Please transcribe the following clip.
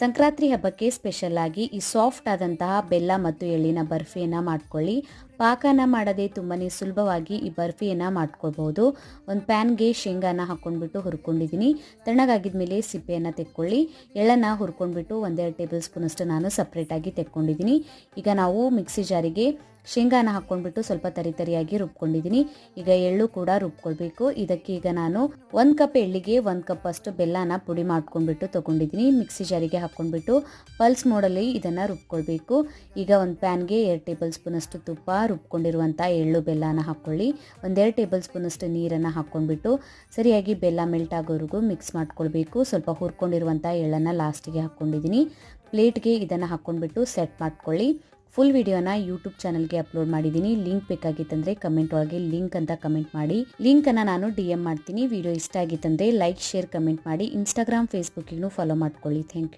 ಸಂಕ್ರಾಂತಿ ಹಬ್ಬಕ್ಕೆ ಸ್ಪೆಷಲ್ ಆಗಿ ಈ ಸಾಫ್ಟ್ ಆದಂತಹ ಬೆಲ್ಲ ಮತ್ತು ಎಳ್ಳಿನ ಬರ್ಫಿಯನ್ನು ಮಾಡ್ಕೊಳ್ಳಿ. ಪಾಕನ ಮಾಡದೆ ತುಂಬಾ ಸುಲಭವಾಗಿ ಈ ಬರ್ಫಿಯನ್ನು ಮಾಡ್ಕೊಳ್ಬೋದು ಒಂದು ಪ್ಯಾನ್ಗೆ ಶೇಂಗಾನ ಹಾಕ್ಕೊಂಡ್ಬಿಟ್ಟು ಹುರ್ಕೊಂಡಿದ್ದೀನಿ ತಣ್ಣಗಾಗಿದ್ಮೇಲೆ ಸಿಪ್ಪೆಯನ್ನು ತೆಕ್ಕೊಳ್ಳಿ. ಎಳ್ಳನ್ನು ಹುರ್ಕೊಂಡ್ಬಿಟ್ಟು ಒಂದೆರಡು ಟೇಬಲ್ ಸ್ಪೂನಷ್ಟು ನಾನು ಸಪ್ರೇಟಾಗಿ ತೆಕ್ಕೊಂಡಿದ್ದೀನಿ ಈಗ ನಾವು ಮಿಕ್ಸಿ ಜಾರಿಗೆ ಶೇಂಗಾನ ಹಾಕ್ಕೊಂಡ್ಬಿಟ್ಟು ಸ್ವಲ್ಪ ತರಿ ತರಿಯಾಗಿ ರುಬ್ಕೊಂಡಿದ್ದೀನಿ. ಈಗ ಎಳ್ಳು ಕೂಡ ರುಬ್ಕೊಳ್ಬೇಕು. ಇದಕ್ಕೆ ಈಗ ನಾನು ಒಂದು ಕಪ್ ಎಳ್ಳಿಗೆ ಒಂದು ಕಪ್ ಅಷ್ಟು ಬೆಲ್ಲನ ಪುಡಿ ಮಾಡ್ಕೊಂಡ್ಬಿಟ್ಟು ತೊಗೊಂಡಿದ್ದೀನಿ. ಮಿಕ್ಸಿ ಜಾರಿಗೆ ಹಾಕ್ಕೊಂಡ್ಬಿಟ್ಟು ಪಲ್ಸ್ ಮೋಡಲ್ಲಿ ಇದನ್ನು ರುಬ್ಕೊಳ್ಬೇಕು. ಈಗ ಒಂದು ಪ್ಯಾನ್ಗೆ ಎರಡು ಟೇಬಲ್ ಸ್ಪೂನಷ್ಟು ತುಪ್ಪ ರುಬ್ಕೊಂಡಿರುವಂಥ ಎಳ್ಳು ಬೆಲ್ಲನ ಹಾಕ್ಕೊಳ್ಳಿ. ಒಂದೆರಡು ಟೇಬಲ್ ಸ್ಪೂನಷ್ಟು ನೀರನ್ನು ಹಾಕ್ಕೊಂಡ್ಬಿಟ್ಟು ಸರಿಯಾಗಿ ಬೆಲ್ಲ ಮೆಲ್ಟ್ ಆಗೋವರೆಗೂ ಮಿಕ್ಸ್ ಮಾಡ್ಕೊಳ್ಬೇಕು. ಸ್ವಲ್ಪ ಹುರ್ಕೊಂಡಿರುವಂಥ ಎಳ್ಳನ್ನು ಲಾಸ್ಟಿಗೆ ಹಾಕ್ಕೊಂಡಿದ್ದೀನಿ. ಪ್ಲೇಟ್ಗೆ ಇದನ್ನು ಹಾಕ್ಕೊಂಡ್ಬಿಟ್ಟು ಸೆಟ್ ಮಾಡ್ಕೊಳ್ಳಿ. ಫುಲ್ ವಿಡಿಯೋನ ಯೂಟ್ಯೂಬ್ ಚಾನಲ್ಗೆ ಅಪ್ಲೋಡ್ ಮಾಡಿದ್ದೀನಿ. ಲಿಂಕ್ ಬೇಕಾಗಿತ್ತಂದ್ರೆ ಕಮೆಂಟ್ ಒಳಗೆ ಲಿಂಕ್ ಅಂತ ಕಮೆಂಟ್ ಮಾಡಿ. ಲಿಂಕ್ ಅನ್ನ ನಾನು ಡಿ ಎಂ ಮಾಡ್ತೀನಿ. ವಿಡಿಯೋ ಇಷ್ಟ ಆಗಿತ್ತಂದ್ರೆ ಲೈಕ್ ಶೇರ್ ಕಮೆಂಟ್ ಮಾಡಿ. ಇನ್ಸ್ಟಾಗ್ರಾಮ್ ಫೇಸ್ಬುಕ್ಗೂ ಫಾಲೋ ಮಾಡ್ಕೊಳ್ಳಿ. Thank you